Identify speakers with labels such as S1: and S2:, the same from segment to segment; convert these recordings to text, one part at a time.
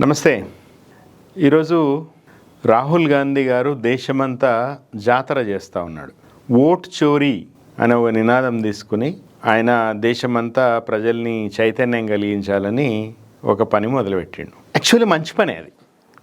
S1: నమస్తే. ఈరోజు రాహుల్ గాంధీ గారు దేశమంతా జాతర చేస్తూ ఉన్నాడు. ఓట్ చోరీ అనే ఒక నినాదం తీసుకుని ఆయన దేశమంతా ప్రజల్ని చైతన్యం కలిగించాలని ఒక పని మొదలుపెట్టిండు. యాక్చువల్లీ మంచి పని అది.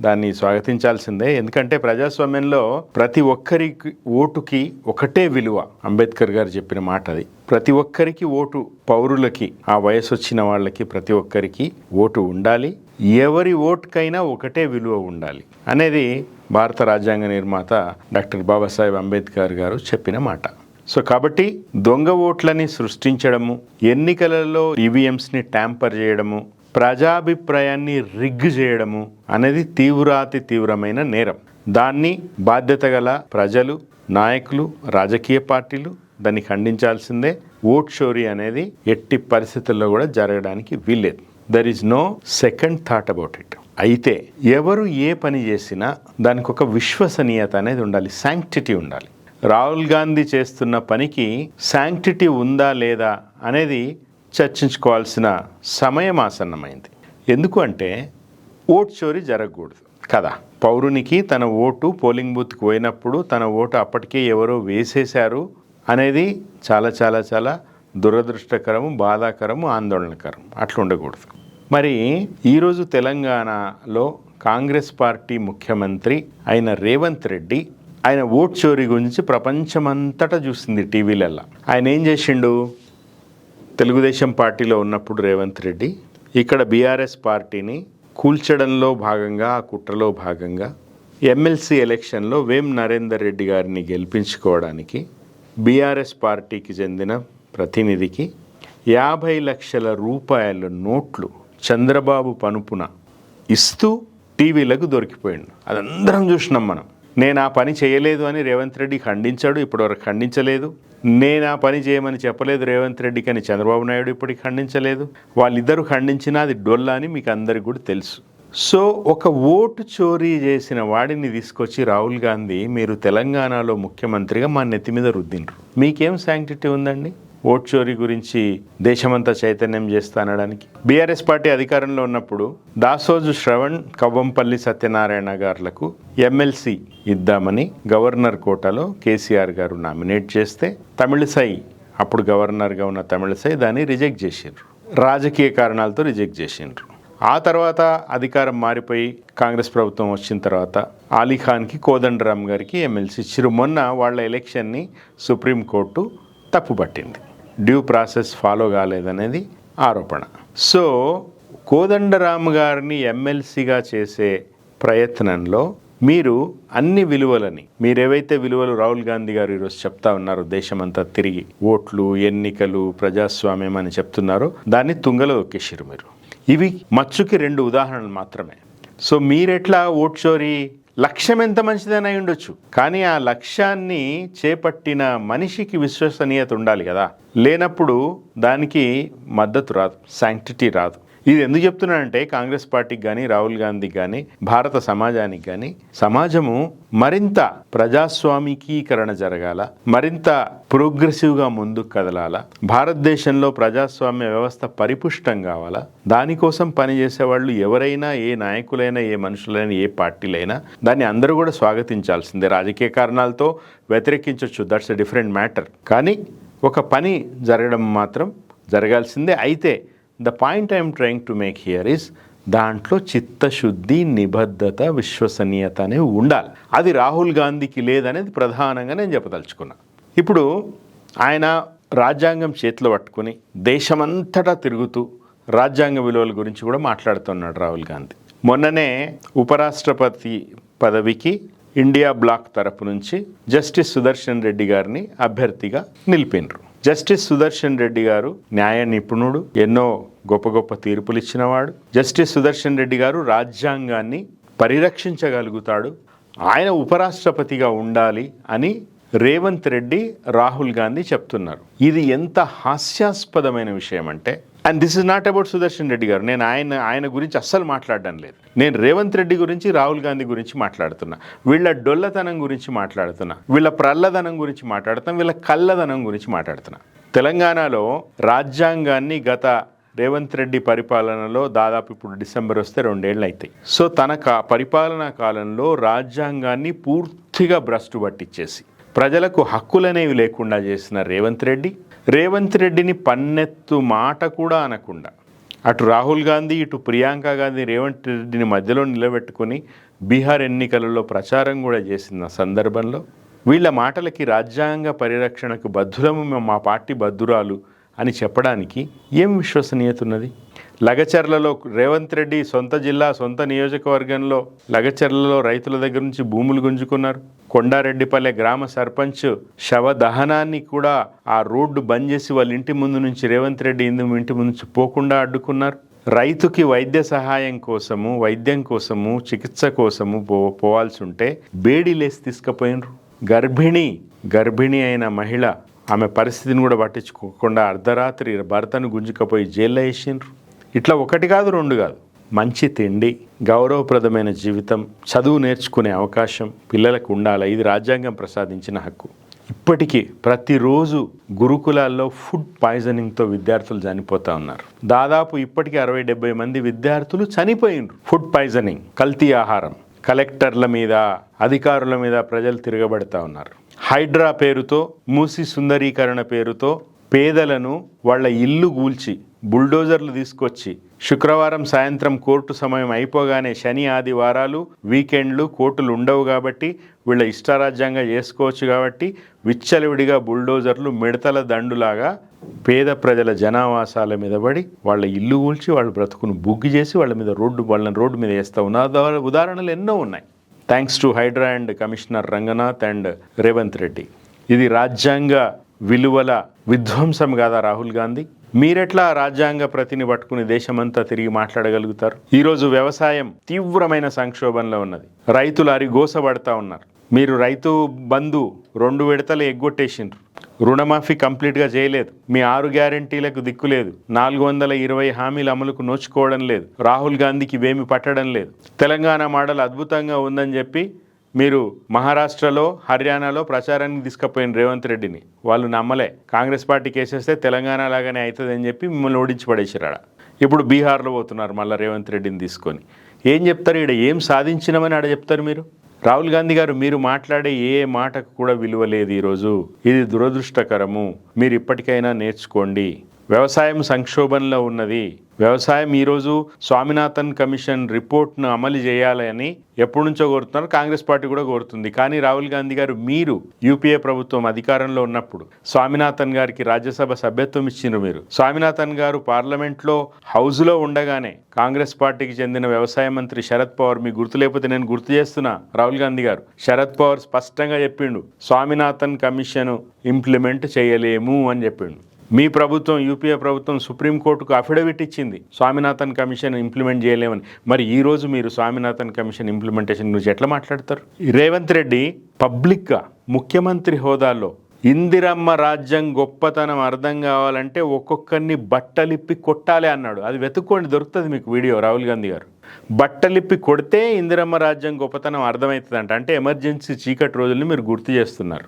S1: దాన్ని స్వాగతించాల్సిందే. ఎందుకంటే ప్రజాస్వామ్యంలో ప్రతి ఒక్కరికి ఓటుకి ఒకటే విలువ. అంబేద్కర్ గారు చెప్పిన మాట అది. ప్రతి ఒక్కరికి ఓటు పౌరులకి ఆ వయసు వచ్చిన వాళ్ళకి ప్రతి ఒక్కరికి ఓటు ఉండాలి. ఎవరి ఓటుకైనా ఒకటే విలువ ఉండాలి అనేది భారత రాజ్యాంగ నిర్మాత డాక్టర్ బాబాసాహెబ్ అంబేద్కర్ గారు చెప్పిన మాట. సో కాబట్టి దొంగ ఓట్లని సృష్టించడము ఎన్నికలలో ఈవీఎంస్ని ట్యాంపర్ చేయడము ప్రజాభిప్రాయాన్ని రిగ్ చేయడము అనేది తీవ్రాతి తీవ్రమైన నేరం. దాన్ని బాధ్యత గల ప్రజలు నాయకులు రాజకీయ పార్టీలు దాన్ని ఖండించాల్సిందే. ఓట్ షోరీ అనేది ఎట్టి పరిస్థితుల్లో కూడా జరగడానికి వీల్లేదు. There is no second thought about it అయితే ఎవరు ఏ పని చేసినా దానికి ఒక విశ్వసనీయత అనేది ఉండాలి శాంక్టిటీ ఉండాలి. రాహుల్ గాంధీ చేస్తున్న పనికి శాంక్టిటీ ఉందా లేదా అనేది చర్చించుకోవాల్సిన సమయం ఆసన్నమైంది. ఎందుకు అంటే ఓట్ చోరీ జరగకూడదు కదా. పౌరునికి తన ఓటు పోలింగ్ బూత్కి పోయినప్పుడు తన ఓటు అప్పటికే ఎవరో వేసేశారు అనేది చాలా చాలా చాలా దురదృష్టకరము బాధాకరము ఆందోళనకరం అట్లా ఉండకూడదు. మరి ఈరోజు తెలంగాణలో కాంగ్రెస్ పార్టీ ముఖ్యమంత్రి అయిన రేవంత్ రెడ్డి ఆయన ఓట్ చోరీ గురించి ప్రపంచమంతటా చూసింది టీవీలల్లో. ఆయన ఏం చేసిండు? తెలుగుదేశం పార్టీలో ఉన్నప్పుడు రేవంత్ రెడ్డి ఇక్కడ బీఆర్ఎస్ పార్టీని కూల్చడంలో భాగంగా ఆ కుట్రలో భాగంగా ఎమ్మెల్సీ ఎలక్షన్లో వేం నరేందర్ రెడ్డి గారిని గెలిపించుకోవడానికి బీఆర్ఎస్ పార్టీకి చెందిన ప్రతినిధికి యాభై లక్షల రూపాయల నోట్లు చంద్రబాబు పనుపున ఇస్తూ టీవీలకు దొరికిపోయిండు. అదందరం చూసినాం మనం. నేను ఆ పని చేయలేదు అని రేవంత్ రెడ్డి ఖండించాడు ఇప్పటివరకు ఖండించలేదు. నేను ఆ పని చేయమని చెప్పలేదు రేవంత్ రెడ్డికి అని చంద్రబాబు నాయుడు ఇప్పటికి ఖండించలేదు. వాళ్ళిద్దరూ ఖండించినా అది డొల్లా అని మీకు అందరికి కూడా తెలుసు. సో ఒక ఓటు చోరీ చేసిన వాడిని తీసుకొచ్చి రాహుల్ గాంధీ మీరు తెలంగాణలో ముఖ్యమంత్రిగా మా నెత్తి మీద రుద్దిండ్రు. మీకేం శాంక్టిటీ ఉందండి? ఓట్ చోరీ గురించి దేశమంతా చైతన్యం చేస్తానడానికి బీఆర్ఎస్ పార్టీ అధికారంలో ఉన్నప్పుడు దాసోజు శ్రవణ్ కవ్వంపల్లి సత్యనారాయణ గారులకు ఎమ్మెల్సీ ఇద్దామని గవర్నర్ కోటాలో కేసీఆర్ గారు నామినేట్ చేస్తే తమిళసై అప్పుడు గవర్నర్గా ఉన్న తమిళసై దాన్ని రిజెక్ట్ చేసిండ్రు. రాజకీయ కారణాలతో రిజెక్ట్ చేసిండ్రు. ఆ తర్వాత అధికారం మారిపోయి కాంగ్రెస్ ప్రభుత్వం వచ్చిన తర్వాత అలీఖాన్కి కోదండరామ్ గారికి ఎమ్మెల్సీ ఇచ్చిరు మొన్న వాళ్ళ ఎలక్షన్ని సుప్రీంకోర్టు తప్పుపట్టింది. డ్యూ ప్రాసెస్ ఫాలో కాలేదనేది ఆరోపణ. సో కోదండరామ్ గారిని ఎమ్మెల్సీగా చేసే ప్రయత్నంలో మీరు అన్ని విలువలని మీరేవైతే విలువలు రాహుల్ గాంధీ గారు ఈరోజు చెప్తా ఉన్నారో దేశమంతా తిరిగి ఓట్లు ఎన్నికలు ప్రజాస్వామ్యం అని చెప్తున్నారో దాన్ని తుంగలో ఒక్కేసారు మీరు. ఇవి మచ్చుకి రెండు ఉదాహరణలు మాత్రమే. సో మీరెట్లా ఓట్ చోరీ లక్ష్యం ఎంత మంచిదైనా అయి ఉండొచ్చు. కానీ ఆ లక్ష్యాన్ని చేపట్టిన మనిషికి విశ్వసనీయత ఉండాలి కదా. లేనప్పుడు దానికి మద్దతు రాదు శాంక్టిటీ రాదు. ఇది ఎందుకు చెప్తున్నానంటే కాంగ్రెస్ పార్టీకి కానీ రాహుల్ గాంధీకి కానీ భారత సమాజానికి కానీ సమాజము మరింత ప్రజాస్వామికీకరణ జరగాల మరింత ప్రోగ్రెసివ్గా ముందుకు కదలాల భారతదేశంలో ప్రజాస్వామ్య వ్యవస్థ పరిపుష్టం కావాలా దానికోసం పనిచేసే వాళ్ళు ఎవరైనా ఏ నాయకులైనా ఏ మనుషులైనా ఏ పార్టీలైనా దాన్ని అందరూ కూడా స్వాగతించాల్సిందే. రాజకీయ కారణాలతో వ్యతిరేకించవచ్చు దట్స్ డిఫరెంట్ మ్యాటర్ కానీ ఒక పని జరగడం మాత్రం జరగాల్సిందే. అయితే the point I'm trying to make here is దాంట్లో చిత్తశుద్ధి నిబద్ధత విశ్వసనీయత అనేవి ఉండాలి. అది రాహుల్ గాంధీకి లేదనేది ప్రధానంగా నేను చెప్పదలుచుకున్నా. ఇప్పుడు ఆయన రాజ్యాంగం చేతిలో పట్టుకుని దేశమంతటా తిరుగుతూ రాజ్యాంగ విలువల గురించి కూడా మాట్లాడుతున్నాడు రాహుల్ గాంధీ. మొన్ననే ఉపరాష్ట్రపతి పదవికి ఇండియా బ్లాక్ తరపు నుంచి జస్టిస్ సుదర్శన్ రెడ్డి గారిని అభ్యర్థిగా నిలిపినరు. జస్టిస్ సుదర్శన్ రెడ్డి గారు న్యాయ నిపుణుడు ఎన్నో గొప్ప గొప్ప తీర్పులు ఇచ్చినవాడు. జస్టిస్ సుదర్శన్ రెడ్డి గారు రాజ్యాంగాన్ని పరిరక్షించగలుగుతాడు. ఆయన ఉపరాష్ట్రపతిగా ఉండాలి అని రేవంత్ రెడ్డి రాహుల్ గాంధీ చెప్తున్నారు. ఇది ఎంత హాస్యాస్పదమైన విషయం అంటే and this is not about Sudarshan Reddy garu. నేను ఆయన ఆయన గురించి అస్సలు మాట్లాడడం లేదు. నేను రేవంత్ రెడ్డి గురించి రాహుల్ గాంధీ గురించి మాట్లాడుతున్నా. వీళ్ళ డొల్లతనం గురించి మాట్లాడుతున్నా. వీళ్ళ ప్రల్లదనం గురించి మాట్లాడుతున్నా. వీళ్ళ కళ్ళదనం గురించి మాట్లాడుతున్నా. తెలంగాణలో రాజ్యాంగాన్ని గత రేవంత్ రెడ్డి పరిపాలనలో దాదాపు ఇప్పుడు డిసెంబర్ వస్తే రెండేళ్ళు అవుతాయి సో తన కా పరిపాలనా కాలంలో రాజ్యాంగాన్ని పూర్తిగా భ్రష్టు పట్టించేసి ప్రజలకు హక్కులనేవి లేకుండా చేసిన రేవంత్ రెడ్డి రేవంత్ రెడ్డిని పన్నెత్తు మాట కూడా అనకుండా అటు రాహుల్ గాంధీ ఇటు ప్రియాంక గాంధీ రేవంత్ రెడ్డిని మధ్యలో నిలబెట్టుకుని బీహార్ ఎన్నికలలో ప్రచారం కూడా చేసిన సందర్భంలో వీళ్ళ మాటలకి రాజ్యాంగ పరిరక్షణకు బద్ధులము మేము మా పార్టీ బద్ధురాలు అని చెప్పడానికి ఏం విశ్వసనీయత ఉన్నది? లగచర్లలో రేవంత్ రెడ్డి సొంత జిల్లా సొంత నియోజకవర్గంలో లగచర్లలో రైతుల దగ్గర నుంచి భూములు గుంజుకున్నారు. కొండారెడ్డిపల్లె గ్రామ సర్పంచ్ శవ దహనాన్ని కూడా ఆ రోడ్డు బంద్ చేసి వాళ్ళ ఇంటి ముందు నుంచి రేవంత్ రెడ్డి ఇందు ఇంటి ముందు నుంచి పోకుండా అడ్డుకున్నారు. రైతుకి వైద్య సహాయం కోసము వైద్యం కోసము చికిత్స కోసము పో పోవాల్సి ఉంటే బేడీ లేసి తీసుకుపోయినరు. గర్భిణి గర్భిణి అయిన మహిళ ఆమె పరిస్థితిని కూడా పట్టించుకోకుండా అర్ధరాత్రి భర్తను గుంజుకపోయి జైల్లో వేసిండ్రు. ఇట్లా ఒకటి కాదు రెండు కాదు. మంచి తిండి గౌరవప్రదమైన జీవితం చదువు నేర్చుకునే అవకాశం పిల్లలకు ఉండాలి. ఇది రాజ్యాంగం ప్రసాదించిన హక్కు. ఇప్పటికీ ప్రతిరోజు గురుకులాల్లో ఫుడ్ పాయిజనింగ్తో విద్యార్థులు చనిపోతా ఉన్నారు. దాదాపు ఇప్పటికీ అరవై డెబ్బై మంది విద్యార్థులు చనిపోయినరు ఫుడ్ పాయిజనింగ్ కల్తీ ఆహారం కలెక్టర్ల మీద అధికారుల మీద ప్రజలు తిరగబడతా ఉన్నారు. హైడ్రా పేరుతో మూసి సుందరీకరణ పేరుతో పేదలను వాళ్ళ ఇల్లు గూల్చి బుల్డోజర్లు తీసుకొచ్చి శుక్రవారం సాయంత్రం కోర్టు సమయం అయిపోగానే శని ఆదివారాలు వీకెండ్లు కోర్టులు ఉండవు కాబట్టి వీళ్ళ ఇష్టారాజ్యంగా చేసుకోవచ్చు కాబట్టి విచ్చలవిడిగా బుల్డోజర్లు మిడతల దండులాగా పేద ప్రజల జనావాసాల మీద పడి వాళ్ళ ఇల్లు కూల్చి వాళ్ళ బ్రతుకును బుగ్గి చేసి వాళ్ళ మీద రోడ్డు వాళ్ళని రోడ్డు మీద వేస్తూ ఉన్న ఉదాహరణలు ఎన్నో ఉన్నాయి. Thanks to HYDRAA and commissioner Ranganath and Revanth Reddy. ఇది రాజ్యాంగ విలువల విధ్వంసం కాదా రాహుల్ గాంధీ? మీరెట్లా రాజ్యాంగ ప్రతిని పట్టుకుని దేశమంతా తిరిగి మాట్లాడగలుగుతారు? ఈరోజు వ్యవసాయం తీవ్రమైన సంక్షోభంలో ఉన్నది. రైతులు అరిగోసబడతా ఉన్నారు. మీరు రైతు బంధు రెండు విడతలు ఎగ్గొట్టేసిండ్రు. రుణమాఫీ కంప్లీట్గా చేయలేదు. మీ ఆరు గ్యారంటీలకు దిక్కు లేదు. నాలుగు వందల ఇరవై హామీల అమలుకు నోచుకోవడం లేదు. రాహుల్ గాంధీకి వేమి పట్టడం లేదు. తెలంగాణ మోడల్ అద్భుతంగా ఉందని చెప్పి మీరు మహారాష్ట్రలో హర్యానాలో ప్రచారానికి తీసుకుపోయిన రేవంత్ రెడ్డిని వాళ్ళు నమ్మలే. కాంగ్రెస్ పార్టీ కేసేస్తే తెలంగాణ లాగానే అవుతుందని చెప్పి మిమ్మల్ని ఓడించి ఆడ. ఇప్పుడు బీహార్లో పోతున్నారు మళ్ళీ రేవంత్ రెడ్డిని తీసుకొని. ఏం చెప్తారు ఇక్కడ ఏం సాధించినామని ఆడ చెప్తారు మీరు? రాహుల్ గాంధీ గారు మీరు మాట్లాడే ఏ మాటకు కూడా విలువ లేదు ఈరోజు. ఇది దురదృష్టకరము. మీరు ఇప్పటికైనా నేర్చుకోండి. వ్యవసాయం సంక్షోభంలో ఉన్నది. వ్యవసాయం ఈరోజు స్వామినాథన్ కమిషన్ రిపోర్ట్ను అమలు చేయాలని ఎప్పటి నుంచో కోరుతున్నారు. కాంగ్రెస్ పార్టీ కూడా కోరుతుంది. కానీ రాహుల్ గాంధీ గారు మీరు యూపీఏ ప్రభుత్వం అధికారంలో ఉన్నప్పుడు స్వామినాథన్ గారికి రాజ్యసభ సభ్యత్వం ఇచ్చిండ్రు మీరు. స్వామినాథన్ గారు పార్లమెంట్లో హౌస్లో ఉండగానే కాంగ్రెస్ పార్టీకి చెందిన వ్యవసాయ మంత్రి శరద్ పవార్ మీ గుర్తు లేకపోతే నేను గుర్తు చేస్తున్నా రాహుల్ గాంధీ గారు. శరద్ పవార్ స్పష్టంగా చెప్పిండు స్వామినాథన్ కమిషన్ ఇంప్లిమెంట్ చేయలేము అని చెప్పిండు. మీ ప్రభుత్వం యూపీఏ ప్రభుత్వం సుప్రీంకోర్టుకు అఫిడవిట్ ఇచ్చింది. స్వామినాథన్ కమిషన్ ఇంప్లిమెంట్ చేయలేమని. మరి ఈరోజు మీరు స్వామినాథన్ కమిషన్ ఇంప్లిమెంటేషన్ గురించి ఎట్లా మాట్లాడతారు? రేవంత్ రెడ్డి పబ్లిక్గా ముఖ్యమంత్రి హోదాలో ఇందిరమ్మ రాజ్యం గొప్పతనం అర్థం కావాలంటే ఒక్కొక్కరిని బట్టలిప్పి కొట్టాలి అన్నాడు. అది వెతుక్కోండి దొరుకుతుంది మీకు వీడియో రాహుల్ గాంధీ గారు. బట్టలిప్పి కొడితే ఇందిరమ్మ రాజ్యం గొప్పతనం అర్థమవుతుందంట. అంటే ఎమర్జెన్సీ చీకటి రోజుల్ని మీరు గుర్తు చేస్తున్నారు.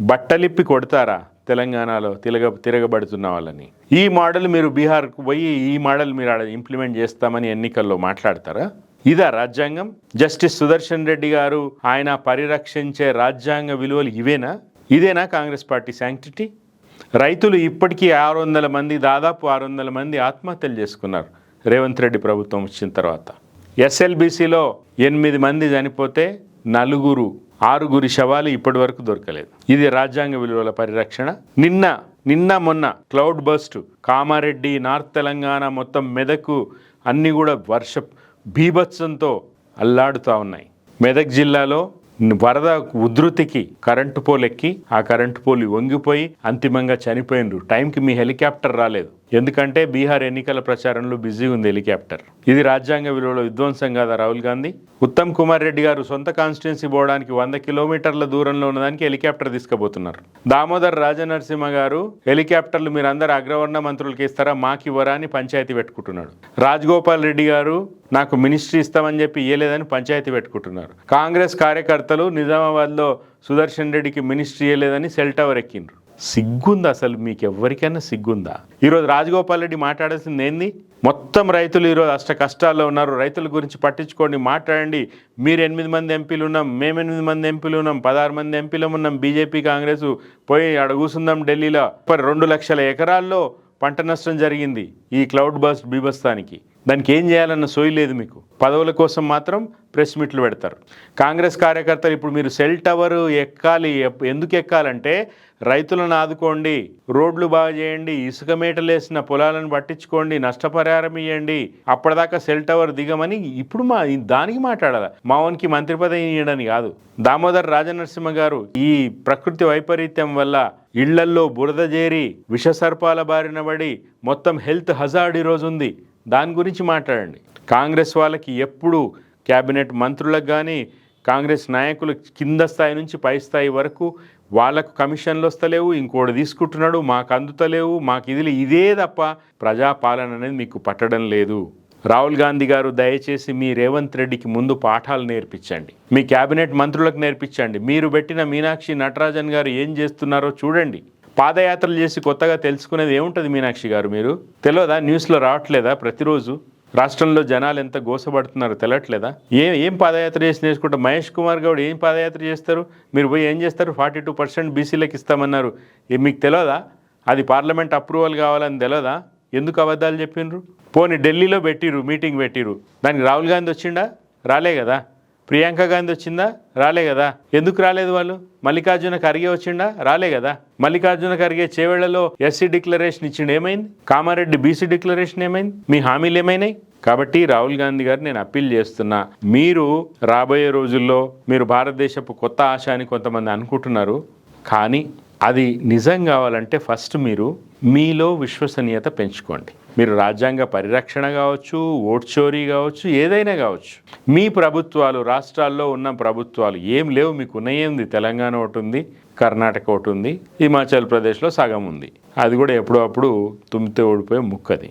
S1: బట్టలిప్పి కొడతారా? తెలంగాణలో తిరగ తిరగబడుతున్న వాళ్ళని. ఈ మోడల్ మీరు బీహార్కు పోయి ఈ మోడల్ మీరు ఆడ ఇంప్లిమెంట్ చేస్తామని ఎన్నికల్లో మాట్లాడతారా? ఇదా రాజ్యాంగం? జస్టిస్ సుదర్శన్ రెడ్డి గారు ఆయన పరిరక్షించే రాజ్యాంగ విలువలు ఇవేనా? ఇదేనా కాంగ్రెస్ పార్టీ శాంక్టిటీ? రైతులు ఇప్పటికీ ఆరు వందల మంది దాదాపు ఆరు వందల మంది ఆత్మహత్యలు చేసుకున్నారు రేవంత్ రెడ్డి ప్రభుత్వం వచ్చిన తర్వాత. ఎస్ఎల్బీసీలో ఎనిమిది మంది చనిపోతే నలుగురు ఆరుగురి శవాలు ఇప్పటి వరకు దొరకలేదు. ఇది రాజ్యాంగ విలువల పరిరక్షణ. నిన్న నిన్న మొన్న cloud burst Kamareddy north Telangana మొత్తం మెదకు అన్నీ కూడా వర్ష భీభత్సంతో అల్లాడుతూ ఉన్నాయి. మెదక్ జిల్లాలో వరద ఉధృతికి కరెంటు పోల్ ఎక్కి ఆ కరెంటు పోల్ వంగిపోయి అంతిమంగా చనిపోయినరు. టైంకి మీ హెలికాప్టర్ రాలేదు. ఎందుకంటే బీహార్ ఎన్నికల ప్రచారంలో బిజీ ఉంది హెలికాప్టర్. ఇది రాజ్యాంగ విలువలో విధ్వంసం కాదా రాహుల్ గాంధీ? ఉత్తమ్ కుమార్ రెడ్డి గారు సొంత కాన్స్టిట్యున్సీ పోవడానికి వంద కిలోమీటర్ల దూరంలో ఉన్నదానికి హెలికాప్టర్ తీసుకుపోతున్నారు. దామోదర్ రాజనరసింహ గారు హెలికాప్టర్లు మీరందరూ అగ్రవర్ణ మంత్రులకి ఇస్తారా? మాకు ఇవ్వరా అని పంచాయతీ పెట్టుకుంటున్నాడు. రాజగోపాల్ రెడ్డి గారు నాకు మినిస్ట్రీ ఇస్తామని చెప్పి ఇయ్యలేదని పంచాయతీ పెట్టుకుంటున్నారు. కాంగ్రెస్ కార్యకర్తలు నిజామాబాద్లో సుదర్శన్ రెడ్డికి మినిస్ట్రీ ఇవ్వలేదని సెల్ టవర్ ఎక్కిండ్రు. సిగ్గుందా అసలు? మీకు ఎవరికైనా సిగ్గుందా? ఈరోజు రాజగోపాల్ రెడ్డి మాట్లాడాల్సింది ఏంది? మొత్తం రైతులు ఈరోజు అష్ట కష్టాల్లో ఉన్నారు. రైతుల గురించి పట్టించుకోండి మాట్లాడండి. మీరు ఎనిమిది మంది ఎంపీలు ఉన్నాం మేము ఎనిమిది మంది ఎంపీలు ఉన్నాం పదహారు మంది ఎంపీలు ఉన్నాం బీజేపీ కాంగ్రెస్ పోయి అడుగుసుందాం ఢిల్లీలో. రెండు లక్షల ఎకరాల్లో పంట నష్టం జరిగింది ఈ క్లౌడ్ బస్ట్ బీభత్సానికి. దానికి ఏం చేయాలన్న సోయి లేదు మీకు. పదవుల కోసం మాత్రం ప్రెస్ మీట్లు పెడతారు. కాంగ్రెస్ కార్యకర్తలు ఇప్పుడు మీరు సెల్ టవర్ ఎక్కాలి ఎందుకు ఎక్కాలంటే రైతులను ఆదుకోండి రోడ్లు బాగా చేయండి ఇసుక మేటలేసిన పొలాలను పట్టించుకోండి నష్టపరిహారం ఇవ్వండి అప్పటిదాకా సెల్ టవర్ దిగమని ఇప్పుడు మా దానికి మాట్లాడాలి? మావన్కి మంత్రి పదవి ఇయ్యడని కాదు. దామోదర్ రాజనరసింహ గారు ఈ ప్రకృతి వైపరీత్యం వల్ల ఇళ్ళల్లో బురద చేరి విషసర్పాల బారిన పడి మొత్తం హెల్త్ హజార్డ్ ఈరోజు ఉంది దాని గురించి మాట్లాడండి. కాంగ్రెస్ వాళ్ళకి ఎప్పుడు క్యాబినెట్ మంత్రులకు కానీ కాంగ్రెస్ నాయకులు కింద స్థాయి నుంచి పై స్థాయి వరకు వాళ్ళకు కమిషన్లు వస్తలేవు ఇంకోటి తీసుకుంటున్నాడు మాకు అందుతలేవు మాకు ఇది ఇదే తప్ప ప్రజాపాలన అనేది మీకు పట్టడం లేదు. రాహుల్ గాంధీ గారు దయచేసి మీ రేవంత్ రెడ్డికి ముందు పాఠాలు నేర్పించండి. మీ క్యాబినెట్ మంత్రులకు నేర్పించండి. మీరు పెట్టిన మీనాక్షి నటరాజన్ గారు ఏం చేస్తున్నారో చూడండి. పాదయాత్రలు చేసి కొత్తగా తెలుసుకునేది ఏముంటుంది మీనాక్షి గారు మీరు? తెలియదా న్యూస్లో రావట్లేదా ప్రతిరోజు? రాష్ట్రంలో జనాలు ఎంత గోసపడుతున్నారో తెలియట్లేదా ఏం ఏం పాదయాత్ర చేసి నేర్చుకుంటే మహేష్ కుమార్ గౌడ్ ఏం పాదయాత్ర చేస్తారు? మీరు పోయి ఏం చేస్తారు? ఫార్టీ టూ పర్సెంట్ బీసీలకు ఇస్తామన్నారు. మీకు తెలియదా అది పార్లమెంట్ అప్రూవల్ కావాలని తెలియదా ఎందుకు అబద్ధాలు చెప్పిండ్రు పోనీ ఢిల్లీలో పెట్టిరు మీటింగ్ పెట్టిరు దానికి రాహుల్ గాంధీ వచ్చిండా? రాలే కదా. ప్రియాంక గాంధీ వచ్చిందా? రాలే కదా. ఎందుకు రాలేదు వాళ్ళు? మల్లికార్జున ఖర్గే వచ్చిండా? రాలే కదా. మల్లికార్జున ఖర్గే చేవేళ్ళలో ఎస్సీ డిక్లరేషన్ ఇచ్చిండు ఏమైంది? కామారెడ్డి బీసీ డిక్లరేషన్ ఏమైంది? మీ హామీలు ఏమైనాయి? కాబట్టి రాహుల్ గాంధీ గారు నేను అప్పీల్ చేస్తున్నా. మీరు రాబోయే రోజుల్లో మీరు భారతదేశపు కొత్త ఆశ అని కొంతమంది అనుకుంటున్నారు. కానీ అది నిజం కావాలంటే ఫస్ట్ మీరు మీలో విశ్వసనీయత పెంచుకోండి. మీరు రాజ్యాంగ పరిరక్షణ కావచ్చు ఓట్ చోరీ కావచ్చు ఏదైనా కావచ్చు. మీ ప్రభుత్వాలు రాష్ట్రాల్లో ఉన్న ప్రభుత్వాలు ఏం లేవు మీకు ఉన్నయేంది తెలంగాణ ఒకటి ఉంది కర్ణాటక ఒకటి ఉంది హిమాచల్ ప్రదేశ్లో సగం ఉంది. అది కూడా ఎప్పుడప్పుడు తుమ్మితే ఓడిపోయే ముక్కది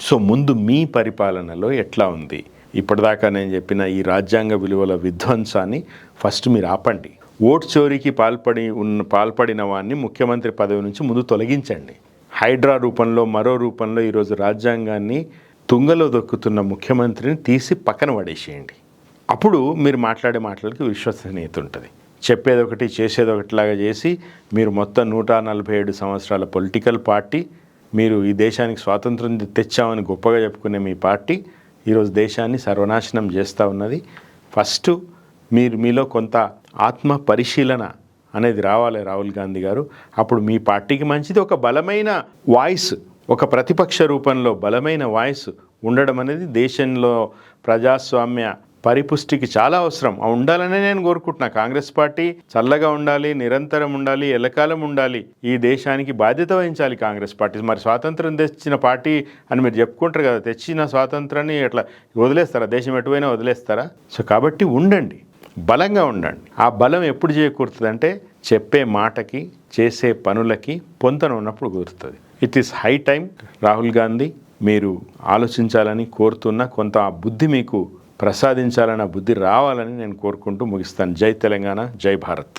S1: సో ముందు మీ పరిపాలనలో ఎట్లా ఉంది? ఇప్పటిదాకా నేను చెప్పిన ఈ రాజ్యాంగ విలువల విధ్వంసాన్ని ఫస్ట్ మీరు ఆపండి. ఓట్ చోరీకి పాల్పడి ఉన్న పాల్పడిన వాడిని ముఖ్యమంత్రి పదవి నుంచి ముందు తొలగించండి. హైడ్రా రూపంలో మరో రూపంలో ఈరోజు రాజ్యాంగాన్ని తుంగలో దొక్కుతున్న ముఖ్యమంత్రిని తీసి పక్కన పడేసేయండి. అప్పుడు మీరు మాట్లాడే మాటలకి విశ్వసనీయత ఉంటుంది. చెప్పేది ఒకటి చేసేది ఒకటిలాగా చేసి మీరు మొత్తం నూట నలభై ఏడు సంవత్సరాల పొలిటికల్ పార్టీ మీరు ఈ దేశానికి స్వాతంత్రం తెచ్చామని గొప్పగా చెప్పుకునే మీ పార్టీ ఈరోజు దేశాన్ని సర్వనాశనం చేస్తూ ఉన్నది. ఫస్ట్ మీరు మీలో కొంత ఆత్మ పరిశీలన అనేది రావాలి రాహుల్ గాంధీ గారు. అప్పుడు మీ పార్టీకి మంచిది ఒక బలమైన వాయిస్ ఒక ప్రతిపక్ష రూపంలో బలమైన వాయిస్ ఉండడం అనేది దేశంలో ప్రజాస్వామ్య పరిపుష్టికి చాలా అవసరం. ఉండాలని ఉండాలనే నేను కోరుకుంటున్నా. కాంగ్రెస్ పార్టీ చల్లగా ఉండాలి నిరంతరం ఉండాలి ఎల్లకాలం ఉండాలి. ఈ దేశానికి బాధ్యత వహించాలి కాంగ్రెస్ పార్టీ. మరి స్వాతంత్రం తెచ్చిన పార్టీ అని మీరు చెప్పుకుంటారు కదా తెచ్చిన స్వాతంత్రాన్ని అట్లా వదిలేస్తారా? దేశం ఎటువైనా వదిలేస్తారా? సో కాబట్టి ఉండండి. బలంగా ఉండండి. ఆ బలం ఎప్పుడు చేకూరుతుందంటే చెప్పే మాటకి చేసే పనులకి పొంతన ఉన్నప్పుడు కుదురుతుంది. It is high time Rahul Gandhi మీరు ఆలోచించాలని కోరుతున్న కొంత ఆ బుద్ధి మీకు ప్రసాదించాలన్న బుద్ధి రావాలని నేను కోరుకుంటూ ముగిస్తాను. జై తెలంగాణ జై భారత్.